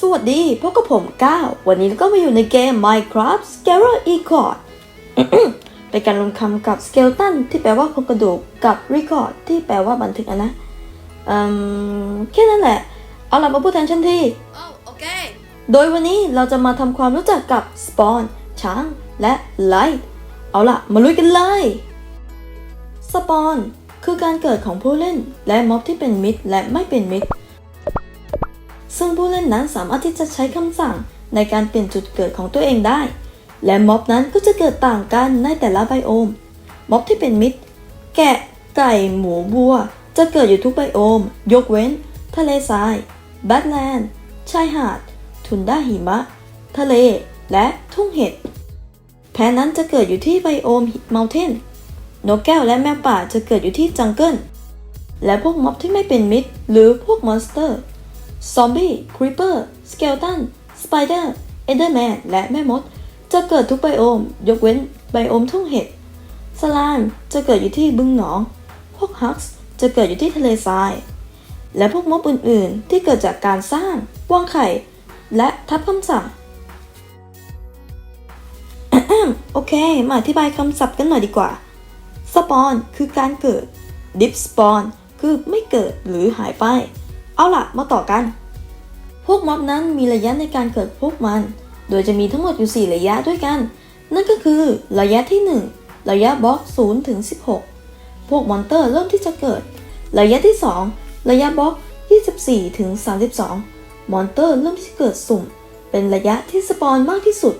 สวัสดีพบกับผมก้าววันนี้เราก็มาอยู่ในเกม Minecraft Scalar Record เป็นการลงคำกับ Skeleton ที่แปลว่าโครงกระดูกกับ Record ที่แปลว่าบันทึกอะนะอืมแค่นั้นแหละ เอาล่ะมาพูดแทนฉันทีโอ้โอเค โดยวันนี้เราจะมาทำความรู้จักกับ Spawn ช้าง และ Light เอาล่ะ มาลุยกันเลย Spawn คือการเกิดของผู้เล่นและม็อบที่เป็นมิตรและไม่เป็นมิตร ซึ่งผู้เล่นนั้นสามารถที่จะใช้คำสั่งในการเปลี่ยนจุดเกิดของตัวเองได้ และม็อบนั้นก็จะเกิดต่างกันในแต่ละไบโอม ม็อบที่เป็นมิตร แกะ ไก่ หมูบัว จะเกิดอยู่ทุกไบโอม ยกเว้น ทะเลทราย แบทแลนด์ ชายหาด ทุนด้าหิมะ ทะเล และทุ่งเห็ด แพ้นั้นจะเกิดอยู่ที่ไบโอมเมลเทน นกแก้วและแมวป่าจะเกิดอยู่ที่จังเกิล และพวกม็อบที่ไม่เป็นมิตร หรือพวกมอนสเตอร์ ซอมบี้ครีปเปอร์สเกลตันสไปเดอร์เอนเดอร์แมนและแม่มด จะเกิดทุกไบโอม ยกเว้นไบโอมทุ่งเห็ดสลามจะเกิดอยู่ที่บึงหนอง พวกฮักส์จะเกิดอยู่ที่ทะเลทราย และพวกม็อบอื่น ๆ ที่เกิดจากการสร้างวางไข่ และทับคำสั่งโอเค มาอธิบายคำศัพท์กันหน่อยดีกว่า สปอนคือการเกิด ดิฟสปอนคือไม่เกิดหรือหายไป เอาล่ะ มาต่อกัน พวกม็อบนั้นมีระยะในการเกิดพวกมัน โดยจะมีทั้งหมดอยู่ 4 ระยะด้วยกัน นั่นก็คือระยะที่ 1 ระยะบล็อก0ถึง16 พวกมอนเตอร์เริ่มที่จะเกิด ระยะที่ 2 ระยะบล็อก24ถึง32 มอนเตอร์เริ่มที่จะเกิดสุ่ม เป็นระยะที่สปอนมากที่สุด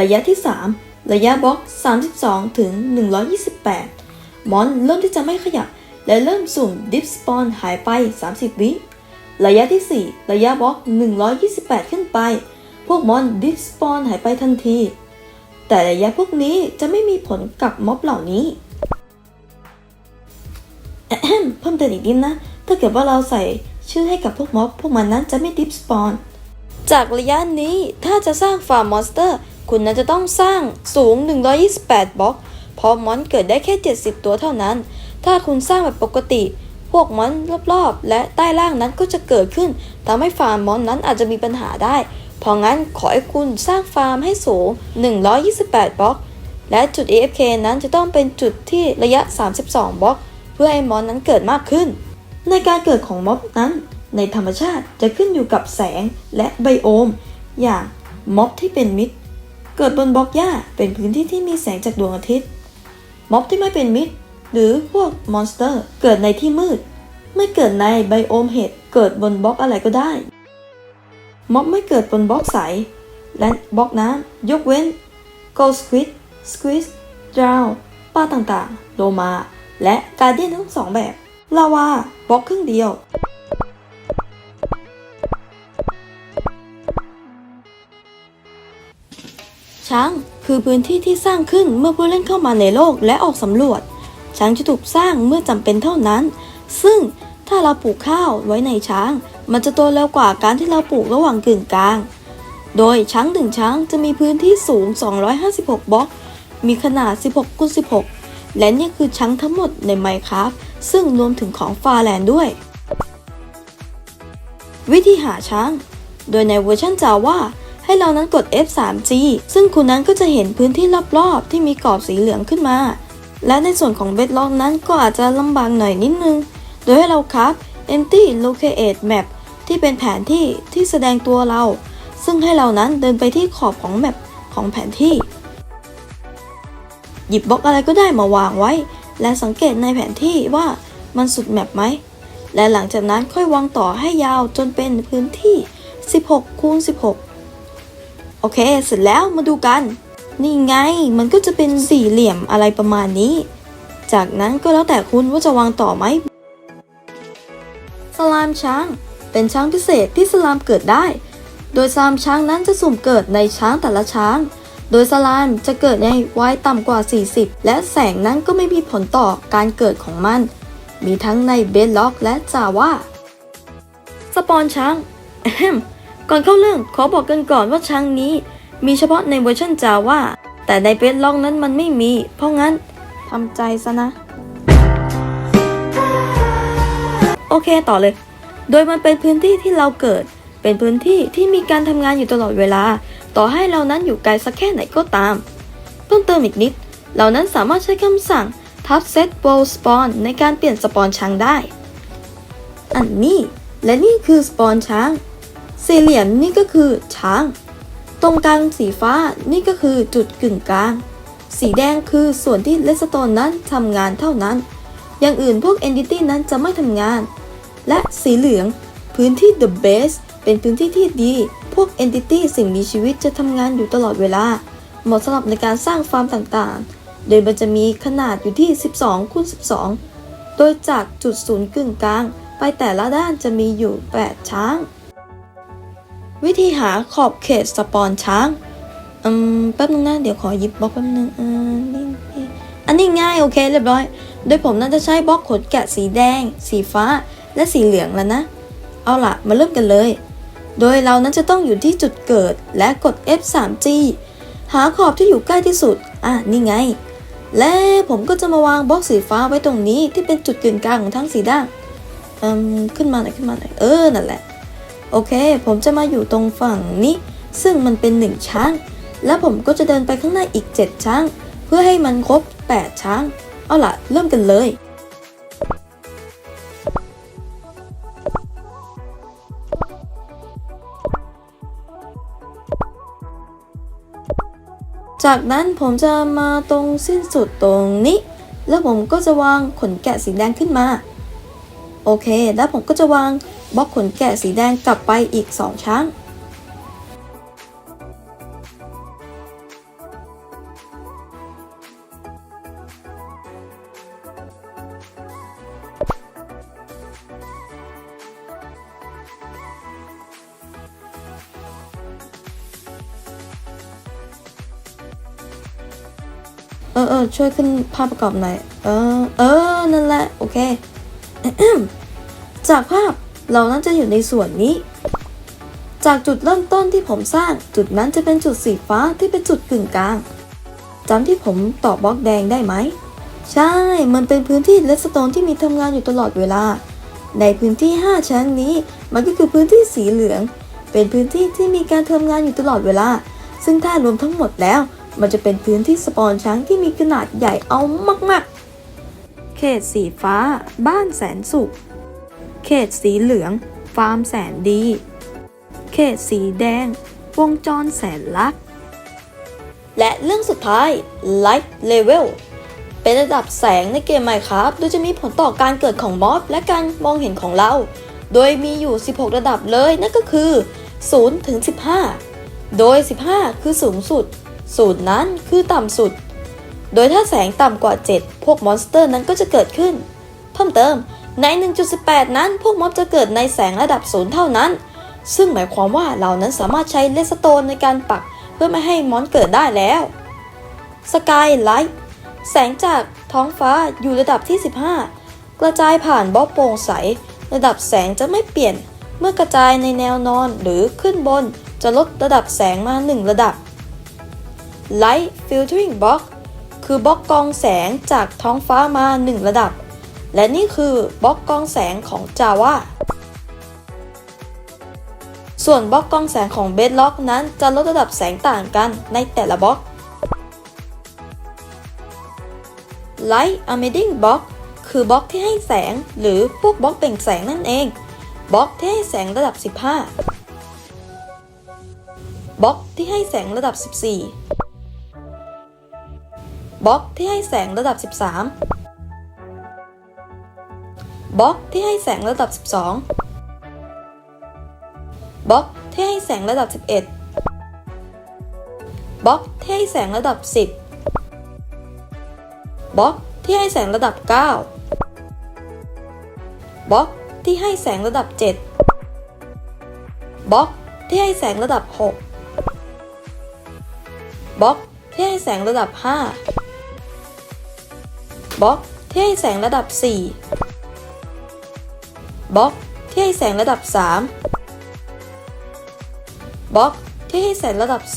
ระยะที่ 3 ระยะบล็อก32ถึง128 มอนเริ่มที่จะไม่ขยับ และเริ่มสุ่มดิฟสปอนหายไป 30 วิ ระยะที่ 4 ระยะบล็อก 128 ขึ้นไป พวกมอนดิฟสปอนหายไปทันที แต่ระยะพวกนี้จะไม่มีผลกับม็อบเหล่านี้เพิ่มเติมอีกนิดนะ ถ้าเกิดว่าเราใส่ชื่อให้กับพวกม็อบ พวกมันนั้นจะไม่ดิฟสปอนจากระยะนี้ถ้าจะสร้างฟาร์มมอนสเตอร์ คุณนั้นจะต้องสร้างสูง 128 บล็อก เพราะมอนเกิดได้แค่ 70 ตัวเท่านั้น ถ้าคุณสร้างแบบปกติ พวกมอนรอบๆ และใต้ล่างนั้นก็จะเกิดขึ้นทำให้ฟาร์มมอนนั้นอาจจะมีปัญหาได้ เพราะงั้นขอให้คุณสร้างฟาร์มให้สูง 128 บล็อก และจุด AFK นั้นจะต้องเป็นจุดที่ระยะ 32 บล็อก เพื่อให้มอนนั้นเกิดมากขึ้น ในการเกิดของม็อบนั้น ในธรรมชาติจะขึ้นอยู่กับแสงและไบโอม อย่างม็อบที่เป็นมิตรเกิดบนบล็อกหญ้าเป็นพื้นที่ที่มีแสงจากดวงอาทิตย์ม็อบที่ไม่เป็นมิตร หรือพวกมอนสเตอร์เกิดในที่มืด ไม่เกิดในไบโอมเห็ดเกิดบนบล็อกอะไรก็ได้ ม็อบไม่เกิดบนบล็อกใส และบล็อกน้ำยกเว้น g o l d squid squid drow ปลาต่างๆ โลมา และการเดียนทั้งสองแบบ ลาวาบล็อกครึ่งเดียวช้างคือพื้นที่ที่สร้างขึ้นเมื่อผู้เล่นเข้ามาในโลกและออกสำรวจ ช้างจะถูกสร้างเมื่อจำเป็นเท่านั้น ซึ่งถ้าเราปลูกข้าวไว้ในช้าง มันจะโตเร็วกว่าการที่เราปลูกระหว่างกึ่งกลาง โดยช้างหนึ่งช้างจะมีพื้นที่สูง 256 บล็อก มีขนาด 16คูณ16 และนี่คือช้างทั้งหมดใน Minecraft ซึ่งรวมถึงของฟาแลนด์ด้วย วิธีหาช้าง โดยในเวอร์ชัน Java ให้เรานั้นกด F3G ซึ่งคุณนั้นก็จะเห็นพื้นที่รอบๆ ที่มีกรอบสีเหลืองขึ้นมา และในส่วนของ Bedrock นั้นก็อาจจะลำบากหน่อยนิดนึง โดยให้เราครับ Empty Locate Map ที่เป็นแผนที่ที่แสดงตัวเรา ซึ่งให้เรานั้นเดินไปที่ขอบของแมปของแผนที่ หยิบบล็อกอะไรก็ได้มาวางไว้ และสังเกตในแผนที่ว่ามันสุดแมปไหม และหลังจากนั้นค่อยวางต่อให้ยาวจนเป็นพื้นที่ 16คูณ16 โอเค เสร็จแล้วมาดูกัน นี่ไง มันก็จะเป็นสี่เหลี่ยมอะไรประมาณนี้ จากนั้นก็แล้วแต่คุณว่าจะวางต่อไหม สลามช้าง เป็นช้างพิเศษที่สลามเกิดได้ โดยสลามช้างนั้นจะสุ่มเกิดในช้างแต่ละช้าง โดยสลามจะเกิดในวัยต่ำกว่า 40 และแสงนั้นก็ไม่มีผลต่อการเกิดของมัน มีทั้งในเบดล็อกและจาว่า สปอนช้างก่อนเข้าเรื่องขอบอกกันก่อนว่าช้างนี้ มีเฉพาะในเวอร์ชันจาว่าแต่ในเบดล็อกนั้นมันไม่มี เพราะงั้นทำใจซะนะ โอเคต่อเลย โดยมันเป็นพื้นที่ที่เราเกิด เป็นพื้นที่ที่มีการทำงานอยู่ตลอดเวลา ต่อให้เรานั้นอยู่ไกลสักแค่ไหนก็ตาม เพิ่มเติมอีกนิด เรานั้นสามารถใช้คำสั่ง top set world spawn ในการเปลี่ยนสปอนช้างได้ อันนี้และนี่คือสปอนช้าง สี่เหลี่ยมนี่ก็คือช้าง ตรงกลางสีฟ้านี่ก็คือจุดกึ่งกลาง สีแดงคือส่วนที่เลสโตนนั้นทำงานเท่านั้น อย่างอื่นพวก Entity นั้นจะไม่ทำงาน และสีเหลือง พื้นที่ The Base เป็นพื้นที่ที่ดี พวก Entity สิ่งมีชีวิตจะทำงานอยู่ตลอดเวลา เหมาะสำหรับในการสร้างฟาร์มต่างๆ โดยมันจะมีขนาดอยู่ที่ 12คูณ12 โดยจากจุดศูนย์กึ่งกลาง ไปแต่ละด้านจะมีอยู่ 8 ช้าง วิธีหาขอบเขตสปอนช้างอืมแป๊บนึงนะ เดี๋ยวขอหยิบบล็อกแป๊บนึงอ่านี่นี่อันนี้ง่ายโอเคเรียบร้อย โดยผมน่าจะใช้บล็อกขนแกะสีแดง สีฟ้า และสีเหลืองแล้วนะ เอาล่ะมาเริ่มกันเลย โดยเรานั้นจะต้องอยู่ที่จุดเกิดและกด F3G หาขอบที่อยู่ใกล้ที่สุด อะนี่ไง และผมก็จะมาวางบล็อกสีฟ้าไว้ตรงนี้ที่เป็นจุดกึ่งกลางของทั้งสีด้านอืมขึ้นมาหน่อยขึ้นมาหน่อยเออนั่นแหละ โอเค ผมจะมาอยู่ตรงฝั่งนี้ ซึ่งมันเป็นหนึ่งช้าง แล้วผมก็จะเดินไปข้างหน้าอีก 7 ช้าง เพื่อให้มันครบ 8 ช้าง เอาล่ะ เริ่มกันเลยจากนั้นผมจะมาตรงสิ้นสุดตรงนี้ แล้วผมก็จะวางขนแกะสีแดงขึ้นมา โอเค แล้วผมก็จะวาง บล็อกขนแกะสีแดงกลับไปอีก 2ช้างเออเออช่วยขึ้นภาพประกอบหน่อย เออ เออ นั่นแหละ โอเค จากภาพ เรานั้นจะอยู่ในส่วนนี้ จากจุดเริ่มต้นที่ผมสร้าง จุดนั้นจะเป็นจุดสีฟ้าที่เป็นจุดกึ่งกลางจำที่ผมต่อบล็อกแดงได้ไหม ใช่ มันเป็นพื้นที่เลสโตนที่มีทำงานอยู่ตลอดเวลา ในพื้นที่ 5 ชั้นนี้ มันก็คือพื้นที่สีเหลือง เป็นพื้นที่ที่มีการทำงานอยู่ตลอดเวลา ซึ่งถ้ารวมทั้งหมดแล้ว มันจะเป็นพื้นที่สปอนช้างที่มีขนาดใหญ่เอามากๆ เขตสีฟ้า บ้านแสนสุข ขตสีเหลือง ฟาร์มแสนดี เขตสีแดง วงจรแสนลัก และเรื่องสุดท้าย Light Level เป็นระดับแสงในเกม Minecraft โดยจะมีผลต่อการเกิดของม็อบและการมองเห็นของเรา โดยมีอยู่ 16 ระดับเลย นั่นก็คือ 0 ถึง 15 โดย 15 คือสูงสุด 0 นั้นคือต่ำสุด โดยถ้าแสงต่ำกว่า 7 พวกมอนสเตอร์นั้นก็จะเกิดขึ้น เพิ่มเติม ใน 1.18 นั้นพวกม็อบจะเกิดในแสงระดับ0เท่านั้น ซึ่งหมายความว่าเรานั้นสามารถใช้เลสโตนในการปักเพื่อไม่ให้มอนเกิดได้แล้วสกายไลท์แสงจากท้องฟ้าอยู่ระดับที่ 15 กระจายผ่านบล็อกโปร่งใส ระดับแสงจะไม่เปลี่ยน เมื่อกระจายในแนวนอนหรือขึ้นบน จะลดระดับแสงมา 1 ระดับ Light Filtering Box คือบล็อกกองแสงจากท้องฟ้ามา 1 ระดับ และนี่คือบล็อกกองแสงของ Java ส่วนบล็อกกองแสงของ Bedrock นั้นจะลดระดับแสงต่างกันในแต่ละบล็อก Light Emitting Box คือบล็อกที่ให้แสงหรือพวกบล็อกเปล่งแสงนั่นเอง บล็อกที่ให้แสงระดับ 15 บล็อกที่ให้แสงระดับ 14 บล็อกที่ให้แสงระดับ 13 บล็อกที่ให้แสงระดับ 12 บล็อกที่ให้แสงระดับ 11 บล็อกที่ให้แสงระดับ 10 บล็อกที่ให้แสงระดับ 9 บล็อกที่ให้แสงระดับ 7 บล็อกที่ให้แสงระดับ 6 บล็อกที่ให้แสงระดับ 5 บล็อกที่ให้แสงระดับ 4 บล็อกที่ให้แสงระดับ 3 บล็อกที่ให้แสงระดับ 2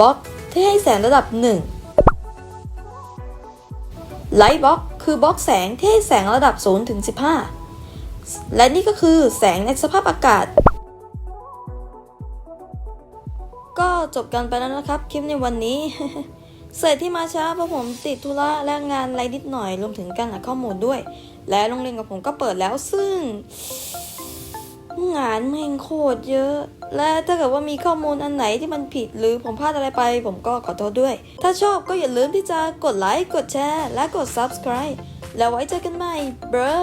บล็อกที่ให้แสงระดับ 1 ไลท์บล็อกคือบล็อกแสงที่ให้แสงระดับ 0 ถึง 15 และนี่ก็คือแสงในสภาพอากาศ ก็จบกันไปแล้วนะครับ คลิปในวันนี้ เสร็จที่มาช้าเพราะผมติดธุระและงานอะไรนิดหน่อยรวมถึงการหาข้อมูลด้วย และโรงเรียนกับผมก็เปิดแล้วซึ่ง งานแม่งโคตรเยอะ และถ้าเกิดว่ามีข้อมูลอันไหนที่มันผิดหรือผมพลาดอะไรไป ผมก็ขอโทษด้วย ถ้าชอบก็อย่าลืมที่จะกดไลค์กดแชร์ และกด subscribe แล้วไว้เจอกันใหม่เบรอ